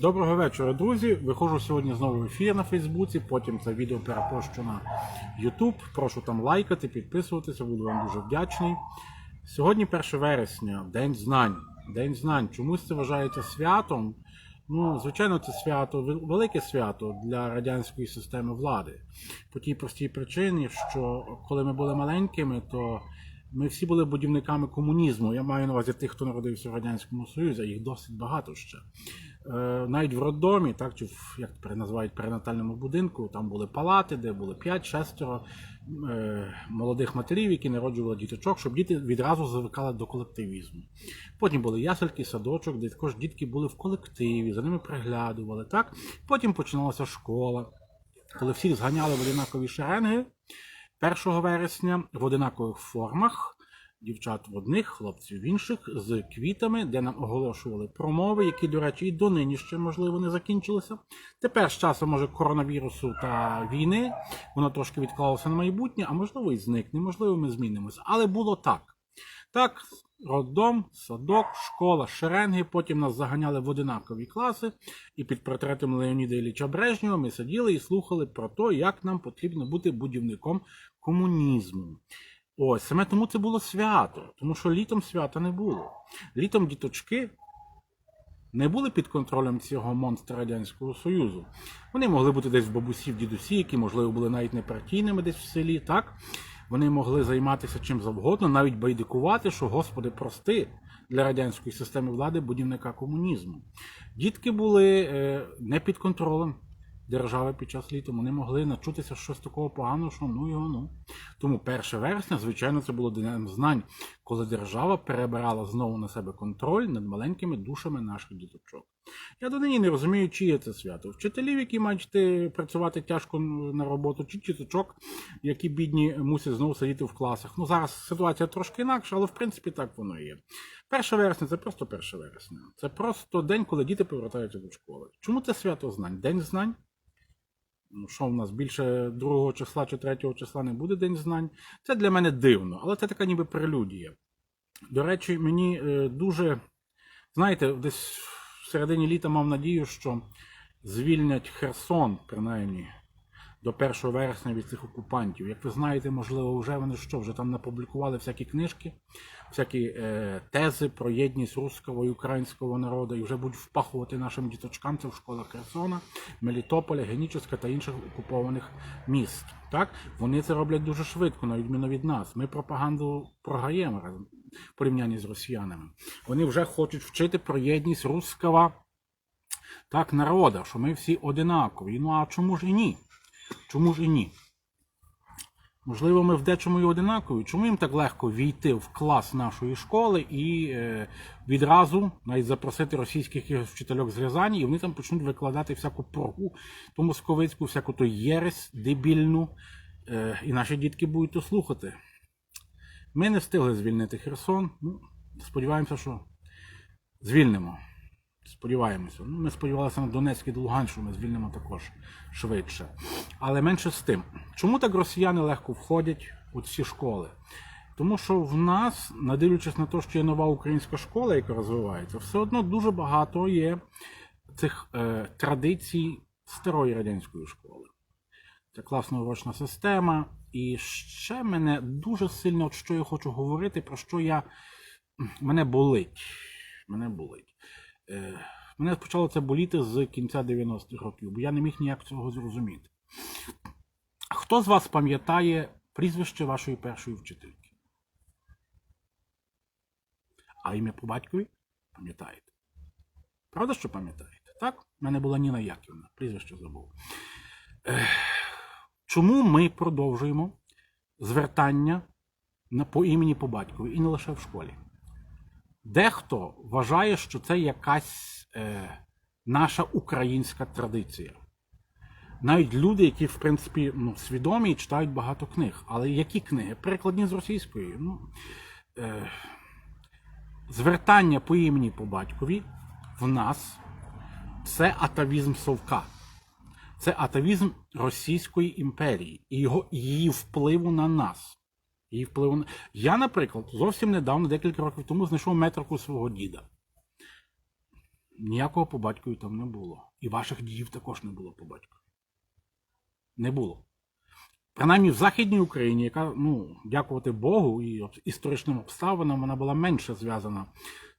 Доброго вечора, друзі. Виходжу сьогодні знову в ефір на Фейсбуці, потім це відео перепощу на YouTube. Прошу там лайкати, підписуватися, буду вам дуже вдячний. Сьогодні 1 вересня, День знань. День знань. Чомусь це вважається святом. Ну, звичайно, це свято, велике свято для радянської системи влади. По тій простій причині, що коли ми були маленькими, то ми всі були будівниками комунізму. Я маю на увазі тих, хто народився в Радянському Союзі, їх досить багато ще. Е, навіть в роддомі, так, чи в, як називають перинатальному будинку, там були палати, де були 5-6 е, молодих матерів, які народжували діточок, щоб діти відразу звикали до колективізму. Потім були ясельки, садочок, де також дітки були в колективі, за ними приглядували. Так? Потім починалася школа, коли всіх зганяли в одинакові шеренги 1 вересня в одинакових формах. Дівчат в одних, хлопців в інших, з квітами, де нам оголошували промови, які, до речі, і донині ще, можливо, не закінчилися. Тепер з часом, може, коронавірусу та війни, воно трошки відклалося на майбутнє, а можливо і зникне, можливо, ми змінимося. Але було так. Так, роддом, садок, школа, шеренги, потім нас заганяли в одинакові класи, і під портретом Леоніда Ілліча Брежнєва ми сиділи і слухали про те, як нам потрібно бути будівником комунізму. Ось, саме тому це було свято, тому що літом свята не було. Літом діточки не були під контролем цього монстра Радянського Союзу. Вони могли бути десь в бабусі, в дідусі, які, можливо, були навіть не партійними десь в селі, так? Вони могли займатися чим завгодно, навіть байдикувати, що, Господи, прости для радянської системи влади будівника комунізму. Дітки були е, не під контролем держави під час літа. Вони могли начутися щось такого поганого, що ну його ну. Тому 1 вересня, звичайно, це було днем знань, коли держава перебирала знову на себе контроль над маленькими душами наших діточок. Я донині не розумію, чиє це свято. Вчителів, які мають працювати тяжко на роботу, чи діточок, які бідні мусять знову сидіти в класах. Ну зараз ситуація трошки інакша, але в принципі так воно і є. 1 вересня це просто 1 вересня. Це просто день, коли діти повертаються до школи. Чому це свято знань? День знань? Ну, що в нас більше 2 числа чи 3 числа не буде День знань. Це для мене дивно, але це така ніби прелюдія. До речі, мені е, дуже, знаєте, десь в середині літа мав надію, що звільнять Херсон, принаймні, до 1 вересня від цих окупантів. Як ви знаєте, можливо, вже вони що, вже там напублікували всякі книжки, всякі е, тези про єдність руського і українського народу, і вже будуть впахувати нашим діточкам це в школах Херсона, Мелітополя, Геніческа та інших окупованих міст. Так? Вони це роблять дуже швидко, на відміну від нас. Ми пропаганду програємо в порівнянні з росіянами. Вони вже хочуть вчити про єдність руського так, народа, що ми всі одинакові. Ну а чому ж і ні? Чому ж і ні? Можливо, ми в дечому і одинакові. Чому їм так легко війти в клас нашої школи і е, відразу навіть запросити російських вчительок з Рязані, і вони там почнуть викладати всяку прогу, ту московицьку, всяку то єресь дебільну, е, і наші дітки будуть то слухати. Ми не встигли звільнити Херсон. Ну, сподіваємося, що звільнимо. Сподіваємося. Ну, ми сподівалися на Донецьк і Луганськ, що ми звільнимо також швидше. Але менше з тим. Чому так росіяни легко входять у ці школи? Тому що в нас, надивлячись на те, що є нова українська школа, яка розвивається, все одно дуже багато є цих е, традицій старої радянської школи. Це класна урочна система. І ще мене дуже сильно, от що я хочу говорити, про що я. Мене болить. Мене болить. Е, мене почало це боліти з кінця 90-х років, бо я не міг ніяк цього зрозуміти. Хто з вас пам'ятає прізвище вашої першої вчительки? А ім'я по батькові? Пам'ятаєте? Правда, що пам'ятаєте? Так? У мене була Ніна Яківна, прізвище забув. Чому ми продовжуємо звертання по імені по батькові і не лише в школі? Дехто вважає, що це якась е, наша українська традиція. Навіть люди, які, в принципі, ну, свідомі і читають багато книг. Але які книги? Перекладні з російської. Ну, е, звертання по імені по батькові в нас це атавізм совка. Це атавізм Російської імперії і його, її впливу на нас. Її впливу. Я, наприклад, зовсім недавно, декілька років тому, знайшов метрику свого діда. ніякого по батькові там не було. І ваших дідів також не було по батькові. Не було. Принаймні в Західній Україні, яка, ну, дякувати Богу і історичним обставинам, вона була менше зв'язана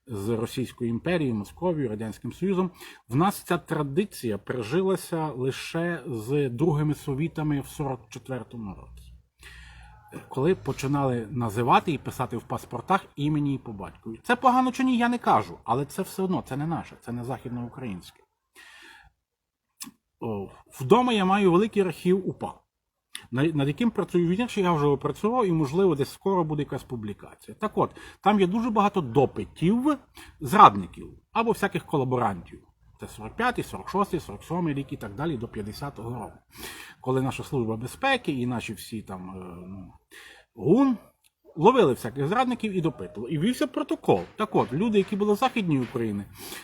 з Російською імперією, Московією, Радянським Союзом. В нас ця традиція прижилася лише з другими совітами в 44-му році. Коли починали називати і писати в паспортах імені і по батькові. Це погано чи ні, я не кажу, але це все одно, це не наше, це не західноукраїнське. Вдома я маю великий архів УПА, над яким працюю вірніше, я вже опрацював, і, можливо, десь скоро буде якась публікація. Так от, там є дуже багато допитів зрадників або всяких колаборантів. Це 45-й, 46-й, 47-й рік і так далі до 50-го року. Коли наша служба безпеки і наші всі там е, ну, ГУН ловили всяких зрадників і допитували. І вівся протокол. Так от, люди, які були в Західній Україні,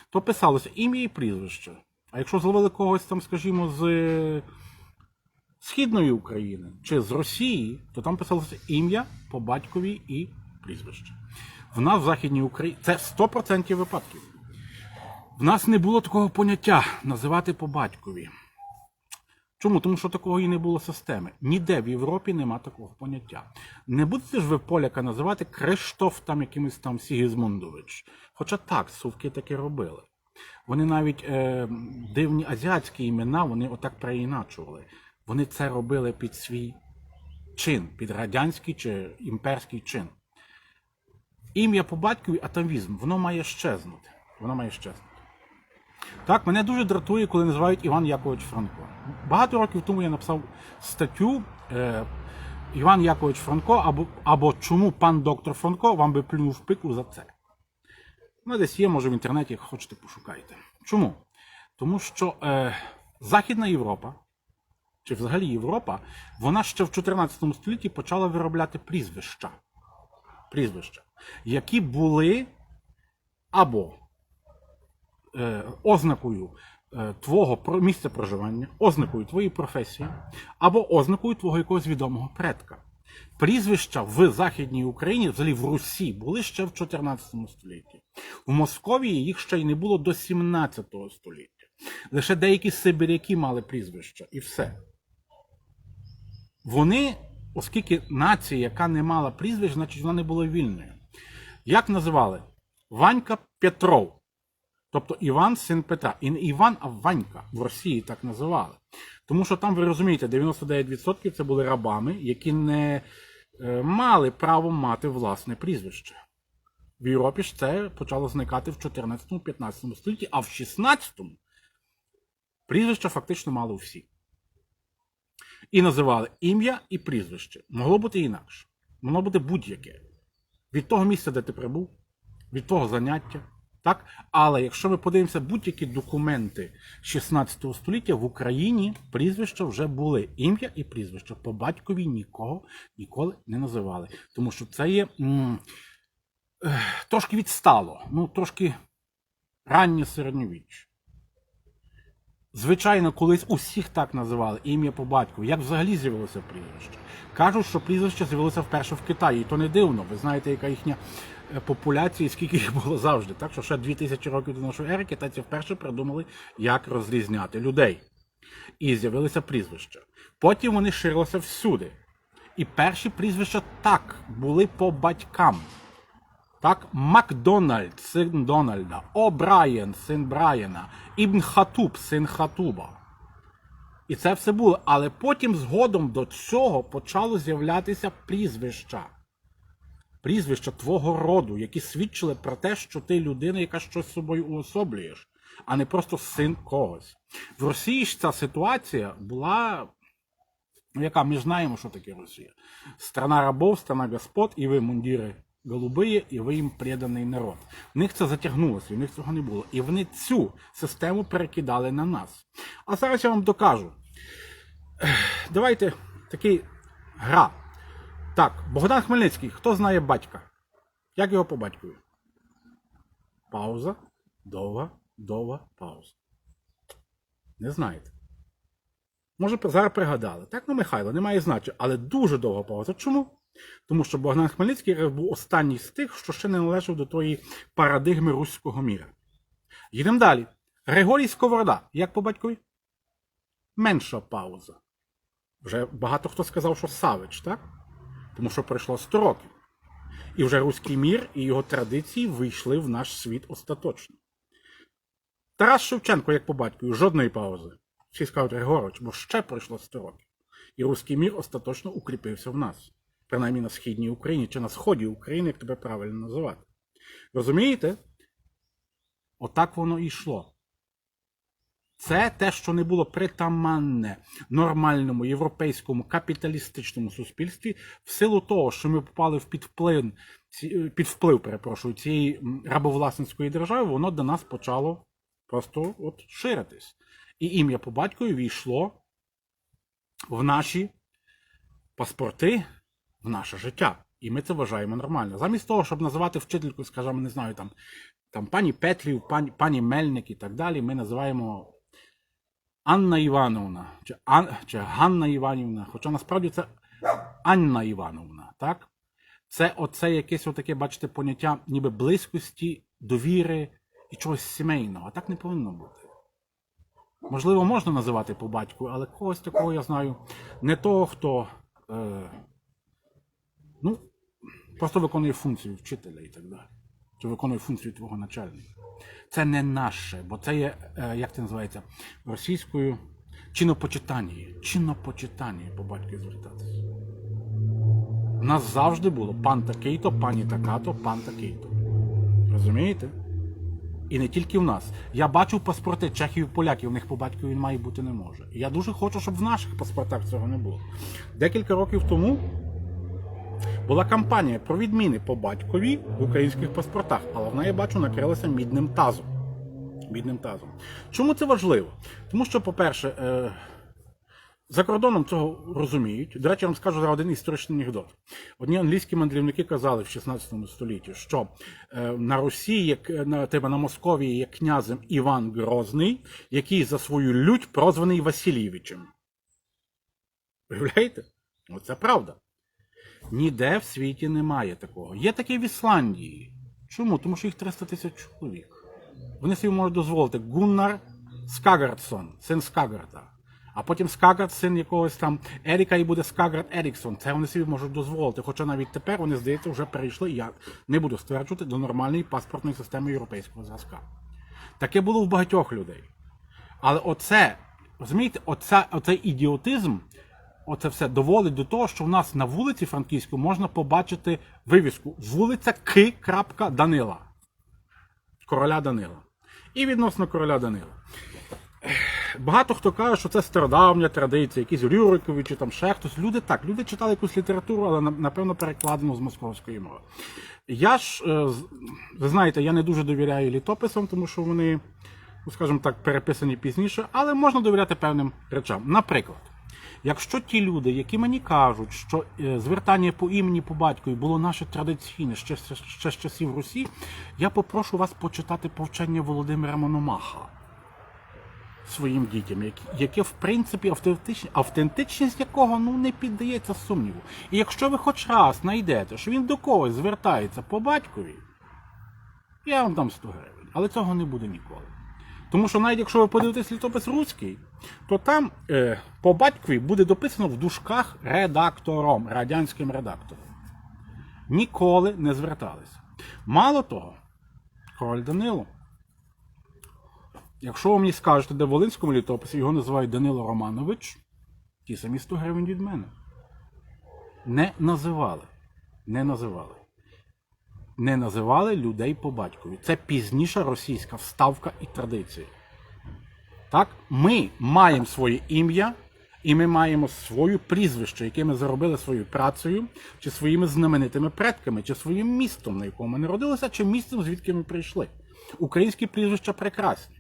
то писалося ім'я і прізвище. А якщо зловили когось там, скажімо, з е, Східної України чи з Росії, то там писалося ім'я по батькові і прізвище. В нас в Західній Україні це 100% випадків. В нас не було такого поняття називати по батькові. Чому? Тому що такого і не було системи. Ніде в Європі нема такого поняття. Не будете ж ви поляка називати Криштоф там якимось там Сігізмундович. Хоча так, совки таки робили. Вони навіть е, дивні азіатські імена вони отак переіначували. Вони це робили під свій чин, під радянський чи імперський чин. Ім'я по батькові атавізм, воно має щезнути. Воно має щезнути. Так, мене дуже дратує, коли називають Іван Якович Франко. Багато років тому я написав статтю е, Іван Якович Франко або, або чому пан доктор Франко вам би плюнув пику за це. Ну, десь є, може в інтернеті, як хочете, пошукайте. Чому? Тому що е, Західна Європа, чи взагалі Європа, вона ще в 14 столітті почала виробляти прізвища. Прізвища, які були або ознакою е, твого місця проживання, ознакою твоєї професії, або ознакою твого якогось відомого предка. Прізвища в Західній Україні, взагалі в Русі, були ще в 14 столітті. В Московії їх ще й не було до 17 століття. Лише деякі сибиряки мали прізвища, і все. Вони, оскільки нація, яка не мала прізвищ, значить вона не була вільною. Як називали? Ванька Петров. Тобто Іван син Петра. І не Іван, а Ванька в Росії так називали. Тому що там, ви розумієте, 99% це були рабами, які не е, мали право мати власне прізвище. В Європі ж це почало зникати в 14-15 столітті, а в 16-му прізвища фактично мали всі. І називали ім'я і прізвище. Могло бути інакше. Могло бути будь-яке. Від того місця, де ти прибув, від того заняття. Так? Але якщо ми подивимося будь-які документи 16 століття в Україні прізвища вже були. Ім'я і прізвище. По батькові нікого ніколи не називали. Тому що це є м, трошки відстало, ну трошки раннє середньовіччя. Звичайно, колись усіх так називали ім'я по батькові. Як взагалі з'явилося прізвище? Кажуть, що прізвище з'явилося вперше в Китаї, і то не дивно. Ви знаєте, яка їхня е, популяція і скільки їх було завжди. Так що ще 2000 років до нашої ери китайці вперше придумали, як розрізняти людей. І з'явилися прізвища. Потім вони ширилися всюди. І перші прізвища так були по батькам. Так, Макдональд, син Дональда, О'Брайен, син Брайана, Ібн Хатуб, син Хатуба. І це все було. Але потім згодом до цього почало з'являтися прізвища. Прізвища твого роду, які свідчили про те, що ти людина, яка щось собою уособлюєш, а не просто син когось. В Росії ж ця ситуація була. Ну, яка ми знаємо, що таке Росія. Страна рабов, страна господ, і ви мундіри голубиї, і ви їм преданий народ. В них це затягнулося, і в них цього не було. І вони цю систему перекидали на нас. А зараз я вам докажу. Давайте такий гра. Так, Богдан Хмельницький, хто знає батька? Як його по батькові? Пауза. Довга, довга пауза. Не знаєте. Може, зараз пригадали. Так, ну Михайло, немає значення, але дуже довга пауза. Чому? Тому що Богдан Хмельницький був останній з тих, що ще не належав до тої парадигми руського міра. Їдемо далі. Григорій Сковорода, як по батькові? Менша пауза. Вже багато хто сказав, що Савич, так? Тому що пройшло 100 років. І вже руський мір і його традиції вийшли в наш світ остаточно. Тарас Шевченко, як по батькові, жодної паузи. Всі скажуть Григорович, бо ще пройшло 100 років. І руський мір остаточно укріпився в нас. Принаймні на східній Україні чи на сході України, як тебе правильно називати. Розумієте? Отак воно і йшло. Це те, що не було притаманне нормальному європейському капіталістичному суспільстві, в силу того, що ми попали в підвплив, під вплив, перепрошую, цієї рабовласницької держави, воно до нас почало просто от ширитись. І ім'я по батькові війшло в наші паспорти, в наше життя. І ми це вважаємо нормально. Замість того, щоб називати вчительку, скажімо, не знаю, там, там пані Петрів, пані, пані Мельник і так далі, ми називаємо Анна Івановна, чи, Ан, чи Ганна Іванівна, хоча насправді це Анна Івановна, так? Це оце якесь отаке, бачите, поняття ніби близькості, довіри і чогось сімейного. А так не повинно бути. Можливо, можна називати по батьку, але когось такого я знаю. Не того, хто е, ну, просто виконує функцію вчителя і так далі. Чи виконує функцію твого начальника. Це не наше, бо це є, е, як це називається, російською чинопочитання. Чинопочитання по батькові звертатися. У нас завжди було пан такий-то, пані така-то, пан такий-то. Розумієте? І не тільки в нас. Я бачу паспорти чехів і поляків, у них по батькові він має бути не може. І я дуже хочу, щоб в наших паспортах цього не було. Декілька років тому була кампанія про відміни по батькові в українських паспортах, але вона, я бачу, накрилася мідним тазом. Мідним тазом. Чому це важливо? Тому що, по-перше, е, за кордоном цього розуміють. До речі, я вам скажу зараз один історичний анекдот. Одні англійські мандрівники казали в 16 столітті, що е, на Росії, як на тебе на Московії є князем Іван Грозний, який за свою лють прозваний Васильєвичем. Уявляєте? Оце правда. Ніде в світі немає такого. Є таке в Ісландії. Чому? Тому що їх 300 тисяч чоловік. Вони собі можуть дозволити Гуннар Скагардсон, син Скагарда. А потім Скагард, син якогось там Еріка, і буде Скагард Еріксон. Це вони собі можуть дозволити. Хоча навіть тепер вони, здається, вже перейшли, я не буду стверджувати, до нормальної паспортної системи європейського зразка. Таке було в багатьох людей. Але оце, розумієте, оце, оцей ідіотизм, оце все доводить до того, що в нас на вулиці Франківську можна побачити вивіску вулиця К. Данила. Короля Данила. І відносно короля Данила. Багато хто каже, що це стародавня традиція, якісь Рюрикові чи там ще хтось. Люди так, люди читали якусь літературу, але напевно перекладену з московської мови. Я ж, е, ви знаєте, я не дуже довіряю літописам, тому що вони, ну скажімо так, переписані пізніше, але можна довіряти певним речам. Наприклад, якщо ті люди, які мені кажуть, що е, звертання по імені по батькові було наше традиційне ще, ще, з часів Русі, я попрошу вас почитати повчення Володимира Мономаха своїм дітям, яке в принципі автентичні, автентичність якого ну не піддається сумніву. І якщо ви хоч раз знайдете, що він до когось звертається по батькові, я вам дам 100 гривень, але цього не буде ніколи. Тому що навіть якщо ви подивитесь літопис руський, то там е, по батькові буде дописано в дужках редактором, радянським редактором. Ніколи не зверталися. Мало того, король Данило Якщо ви мені скажете, де в Волинському літописі його називають Данило Романович, ті самі 100 гривень від мене. Не називали. Не називали. Не називали людей по батькові. Це пізніша російська вставка і традиція. Так? Ми маємо своє ім'я, і ми маємо своє прізвище, яке ми заробили своєю працею, чи своїми знаменитими предками, чи своїм містом, на якому ми народилися, чи містом, звідки ми прийшли. Українські прізвища прекрасні.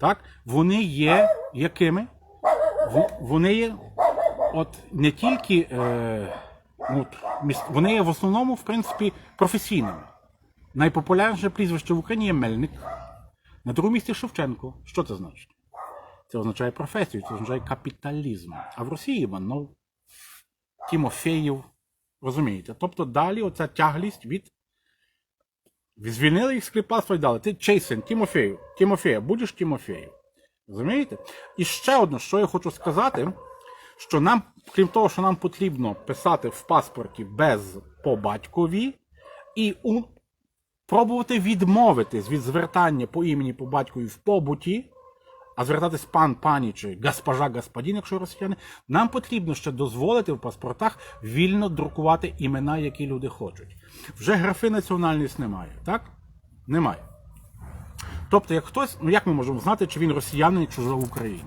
Так? Вони є якими? Вони є от не тільки е, от, вони є в основному, в принципі, професійними. Найпопулярніше прізвище в Україні є Мельник. На другому місці Шевченко. Що це значить? Це означає професію, це означає капіталізм. А в Росії Іванов, Тімофеєв. Розумієте? Тобто далі оця тяглість від Звільнили їх з кліпацтва і дали. Ти чий син, Тімофею. Тімофея, будеш Тімофею. Розумієте? І ще одне, що я хочу сказати, що нам, крім того, що нам потрібно писати в паспорті без по батькові і у... пробувати відмовитись від звертання по імені по батькові в побуті, а звертатись пан, пані чи госпожа, господин, якщо росіяни, нам потрібно ще дозволити в паспортах вільно друкувати імена, які люди хочуть. Вже графи національність немає, так? Немає. Тобто, як хтось, ну як ми можемо знати, чи він росіянин, чи в Україні?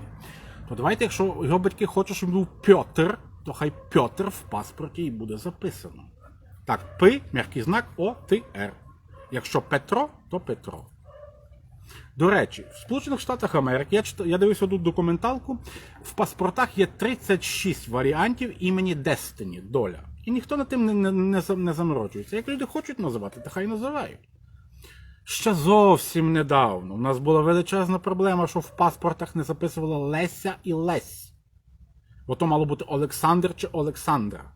То давайте, якщо його батьки хочуть, щоб він був Пьотр, то хай Пьотр в паспорті і буде записано. Так, П, м'який знак, О, Т, Р. Якщо Петро, то Петро. До речі, в Сполучених Штатах Америки, я, чит- я дивився тут документалку, в паспортах є 36 варіантів імені Destiny, доля. І ніхто над тим не, не, не заморочується. Як люди хочуть називати, то хай називають. Ще зовсім недавно у нас була величезна проблема, що в паспортах не записували Леся і Лесь. Бо то мало бути Олександр чи Олександра.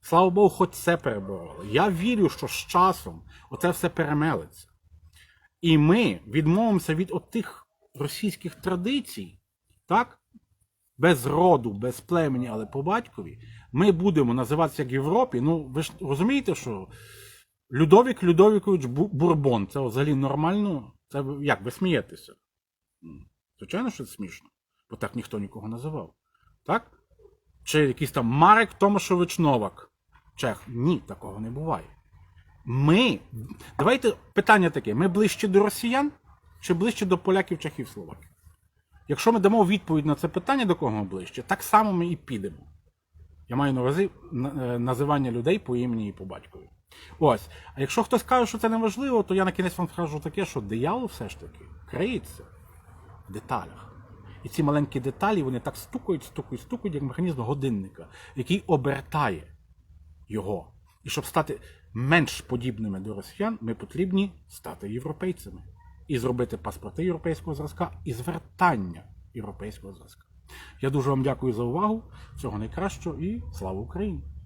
Слава Богу, хоч це перебороли. Я вірю, що з часом оце все перемелиться. І ми відмовимося від отих російських традицій, так? Без роду, без племені, але по батькові. Ми будемо називатися як в Європі. Ну, ви ж розумієте, що Людовік Людовікович Бурбон це взагалі нормально? Це як ви смієтеся? Звичайно, що це смішно, бо так ніхто нікого називав. Так? Чи якийсь там Марек Томашович Новак. Чех. Ні, такого не буває. Ми. Давайте питання таке: ми ближче до росіян чи ближче до поляків, чехів, словаків? Якщо ми дамо відповідь на це питання, до кого ми ближче, так само ми і підемо. Я маю на увазі е, називання людей по імені і по батькові. Ось. А якщо хтось каже, що це неможливо, то я на кінець вам скажу таке, що диявол все ж таки криється в деталях. І ці маленькі деталі вони так стукають, стукають, стукають, як механізм годинника, який обертає його. І щоб стати менш подібними до росіян, ми потрібні стати європейцями і зробити паспорти європейського зразка і звертання європейського зразка. Я дуже вам дякую за увагу. Всього найкращого і слава Україні!